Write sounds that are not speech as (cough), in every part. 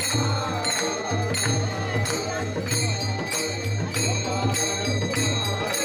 Thank you.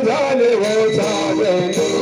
झाले हो झाले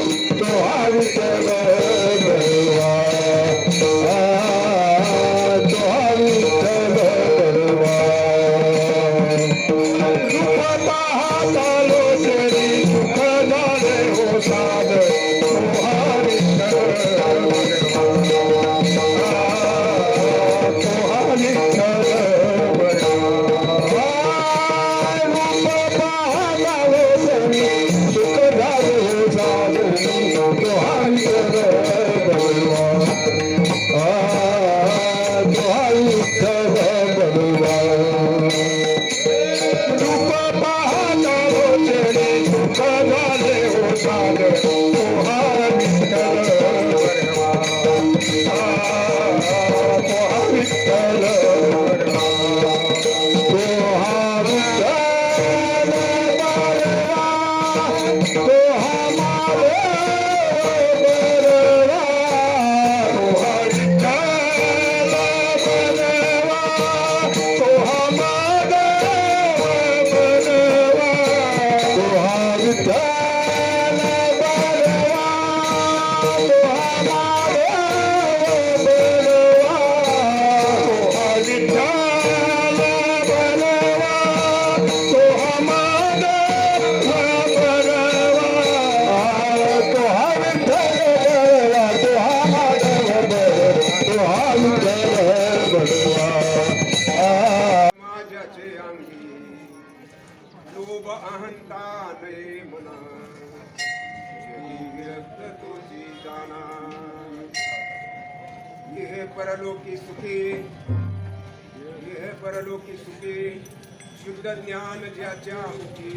शुद्ध ज्ञान ज्याच्या मुखी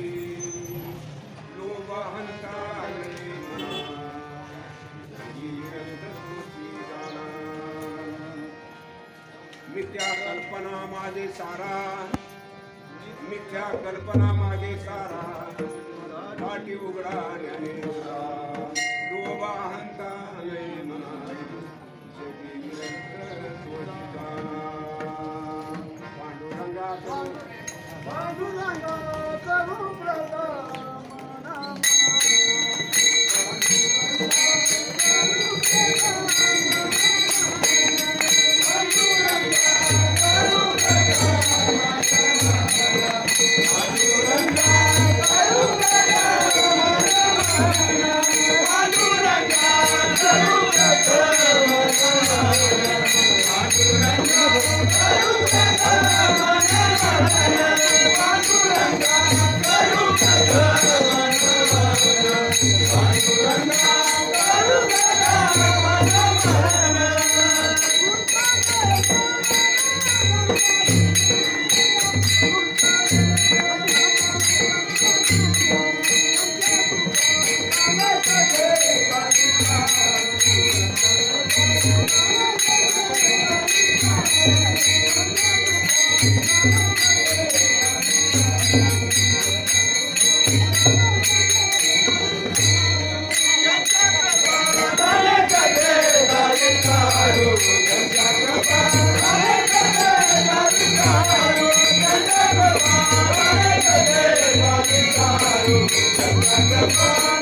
मिथ्या कल्पना माझे सारा मिथ्या कल्पना माझे सारा पाठी उघडा ज्ञानेश्वरा लोभाहंता मना जगी Bye. Música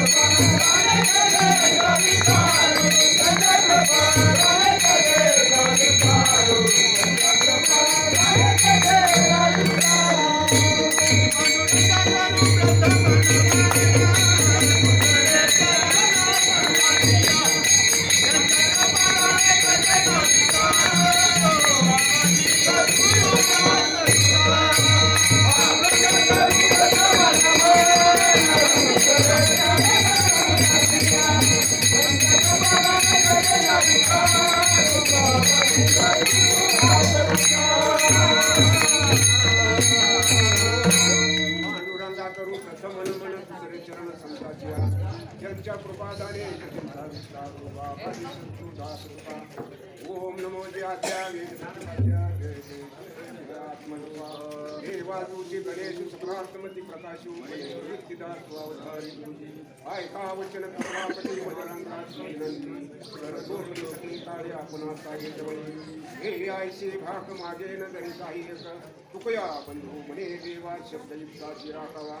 ¡Gracias! ज्यांच्या कृपादाने ओम नमो ज्याच्या वेदनाच्या जय जय जय गणेश सुप्रार्थमती प्रकाशू वृत्तीदास अवतारी ऐका वचन कमलापती मदरंगात विनंती आपण हे आयसे भाग मागे न तुकया बंधू म्हणे देवा शब्दयुक्ता राखावा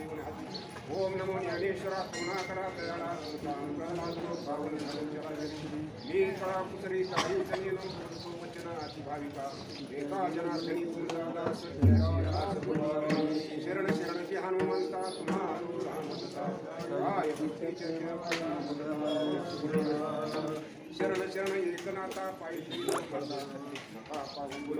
ओम नमो ज्ञानेश्वरा पुन्हा दयाळा अंगाला पावन झालं मी कळा कुसरी काही जनी वचन अति एका जनार्दनी शरण शरण की हनुमंता तुम्हा रामदता काय शरण शरण एकनाथा पायी नका पाहून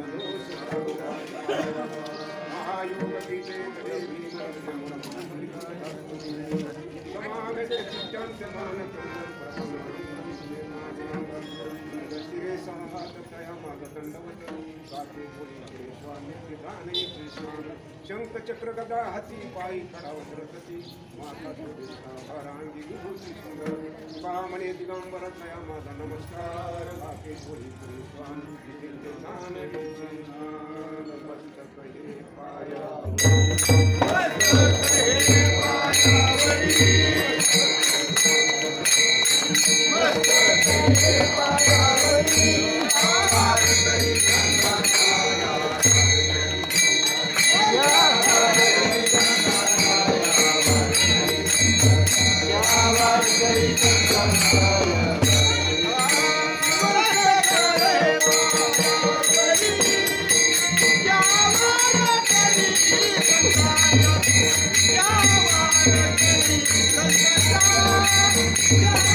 गुण शंख चक्र गदा हाती पायी कडावत रथती माता हरांगी विभूती सुंदर कामने दिगंबर तया माझा नमस्कार। साथे बोली ಬಂದ ಕೈಗೆ ಪಾಯ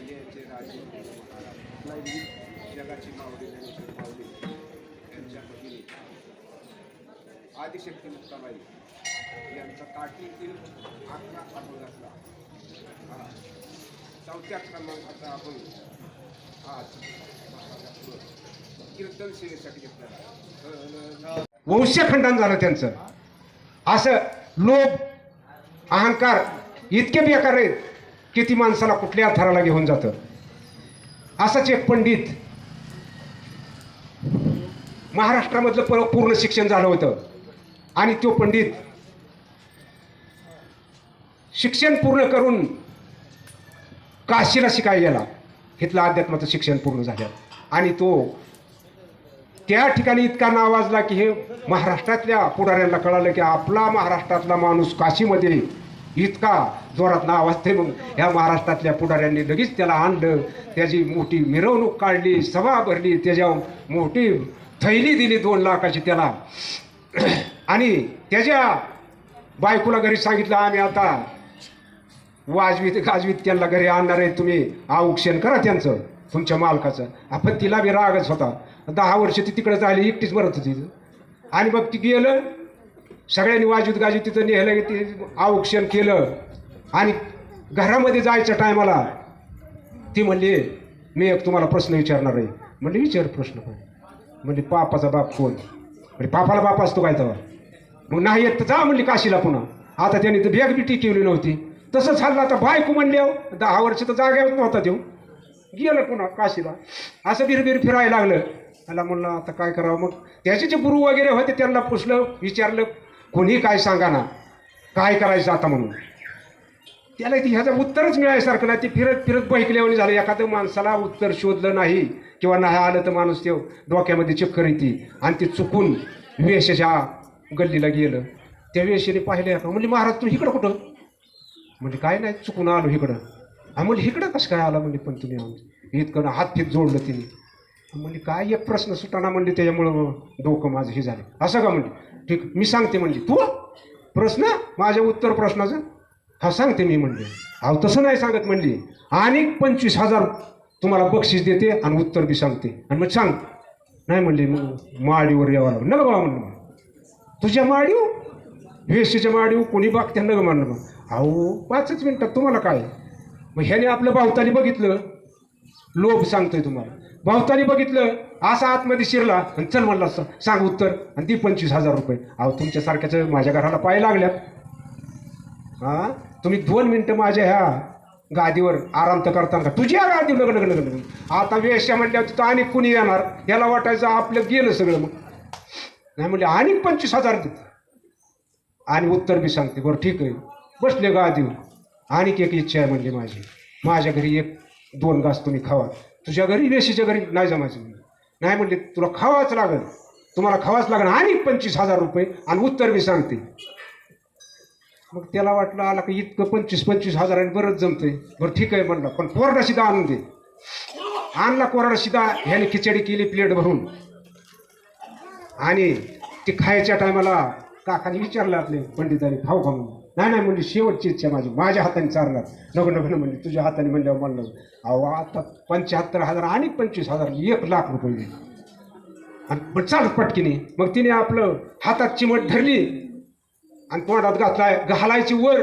यांचे राजे महाराज जगाची मावली ज्ञानेश्वर मावली यांच्या भगिनी. आदिशक्ती मुक्ताबाई यांचा काठीतील अकरा अभंगातला हा. चौथ्या क्रमांकाचा आपण आज कीर्तन सेवेसाठी घेतला. वंशखंडन झालं त्यांचं. असं लोभ अहंकार इतके बेकार आहेत. की ती माणसाला कुठल्या थराला घेऊन जातं? असंच एक पंडित महाराष्ट्रामधलं प- पूर्ण शिक्षण झालं होतं. आणि तो पंडित शिक्षण पूर्ण करून काशीला शिकायला गेला. इथलं अध्यात्माचं शिक्षण पूर्ण झालं. आणि तो त्या ठिकाणी इतका नावाजला की हे महाराष्ट्रातल्या पुढाऱ्यांना कळालं की आपला महाराष्ट्रातला माणूस काशीमध्ये इतका जोरात नाव असते मग ह्या महाराष्ट्रातल्या पुढाऱ्यांनी लगेच त्याला आणलं. त्याची मोठी मिरवणूक काढली सभा भरली त्याच्या मोठी थैली दिली दोन लाखाची त्याला. (clears throat) आणि त्याच्या बायकोला घरी सांगितलं आम्ही आता वाजवीत गाजवीत त्यांना घरी आणणार आहे. तुम्ही औक्षण करा त्यांचं तुमच्या मालकाचं. आपण तिला बी रागच होता. दहा वर्ष ती तिकडे झाली एकटीच मरत होती. आणि मग ती गेलं सगळ्यांनी वाजूत गाजू तिथं नेहलं ते औक्षण केलं. आणि घरामध्ये जायच्या टायमाला ती म्हणली मी एक तुम्हाला प्रश्न विचारणार आहे. म्हणजे विचार प्रश्न काय म्हणजे पापाचा बाप कोण? म्हणजे पापाला बाप असतो काय तेव्हा मग नाही येत तर जा म्हणली काशीला पुन्हा. आता त्यांनी तर बेग बिटी केली नव्हती. तसं झालं आता बायको म्हणले अहो, दहा वर्ष तर जाग्यावर नव्हता देऊ गेलं पुन्हा काशीला. असं बिरबिर फिरायला लागलं. त्याला म्हणलं आता काय करावं? मग त्याचे जे गुरु वगैरे होते त्यांना पुसलं विचारलं. कोणी काय सांगा ना काय करायचं आता म्हणून? त्याला ती ह्याचं उत्तरच मिळायसारखं नाही. ते फिरत फिरत बहिकल्यावानी झालं. एखादं माणसाला उत्तर शोधलं नाही किंवा नाही आलं तर माणूस ते डोक्यामध्ये चक्कर येते. आणि ते चुकून वेशाच्या गल्लीला गेलं. त्या वेशेने पाहिलं का म्हणजे महाराज तू इकडं कुठं? म्हणजे काय नाही चुकून आलो इकडं. म्हणजे इकडं कसं काय आला? म्हणजे पण तुम्ही इतकं हात फित जोडलं तिने. म्हणजे काय एक प्रश्न सुटाना म्हणजे त्याच्यामुळं डोकं माझं हे झालं. असं का म्हणजे ठीक मी सांगते म्हणजे तू प्रश्न माझ्या उत्तर प्रश्नाचं हा सांगते मी म्हणले. अहो तसं नाही सांगत म्हणली. आणि पंचवीस हजार तुम्हाला बक्षीस देते आणि उत्तर बी सांगते. आणि मग सांग. नाही म्हणली मग माडीवर यावं लागलं. नग बा म्हणलं. मग तुझ्या माडीव? वेशीच्या माडीव? कोणी बागत्या नग म्हणलं. मग अहो पाचच मिनटात तुम्हाला काय? मग ह्याने आपलं बावताली बघितलं. लोभ सांगतोय तुम्हाला. भावतानी बघितलं असा आतमध्ये शिरला आणि चल म्हणला सांग उत्तर आणि ती पंचवीस हजार रुपये. अहो तुमच्यासारख्याच माझ्या घराला पाय लागल्यात. हा? तुम्ही दोन मिनटं माझ्या ह्या गादीवर आराम तर करता का? तुझ्या गादी लग्न लग्न लग्न आता वेश्या म्हटल्यावर तिथं आणि कुणी येणार? याला वाटायचं आपलं गेलं सगळं मग. नाही म्हणजे आणि पंचवीस हजार देत. आणि उत्तर बी सांगते बरं ठीक आहे. बसले गादीवर. आणखी एक इच्छा आहे म्हणली माझी. माझ्या घरी एक दोन घास तुम्ही खावा. तुझ्या घरी वेशीच्या घरी नाही जमायचं म्हणलं. नाही म्हणले तुला खावाच लागेल तुम्हाला खावाच लागेल आणि पंचवीस हजार रुपये आणि उत्तर मी सांगते. मग त्याला वाटलं आला की इतकं पंचवीस पंचवीस हजारांनी बरंच जमतंय. बरं ठीक आहे म्हणलं पण कोरडा शिदा आणून दे. आणला कोरडा शिदा ह्याने खिचडी केली प्लेट भरून. आणि ते खायच्या टायमाला काकाने विचारलं आपले पंडितांनी खाऊ का म्हणून नाही नाही म्हणजे शेवटची इच्छा माझी माझ्या हाताने चारणार नको नको नको म्हणजे तुझ्या हाताने म्हणल्यावर म्हणलं अहो आता पंच्याहत्तर हजार आणि पंचवीस हजार एक लाख रुपये. आणि पण चालत पटकीने. मग तिने आपलं हातात चिमट धरली आणि तोंडात घातलाय घालायची वर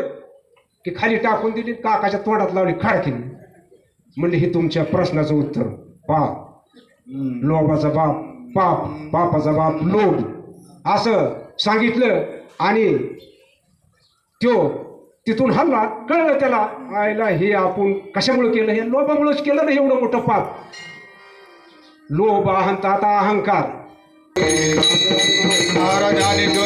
की खाली टाकून दिली काकाच्या तोंडात लावली खाडकीने म्हणले हे तुमच्या प्रश्नाचं उत्तर पाप. लोभाचा बाप पाप पापाचा बाप लोभ. असं सांगितलं आणि तो तिथून हल्ला कळलं त्याला आयला हे आपण कशामुळे केलं? हे लोभामुळेच केलं ना एवढं मोठं पाप. लोभ अहंता आता अहंकार. महाराजाने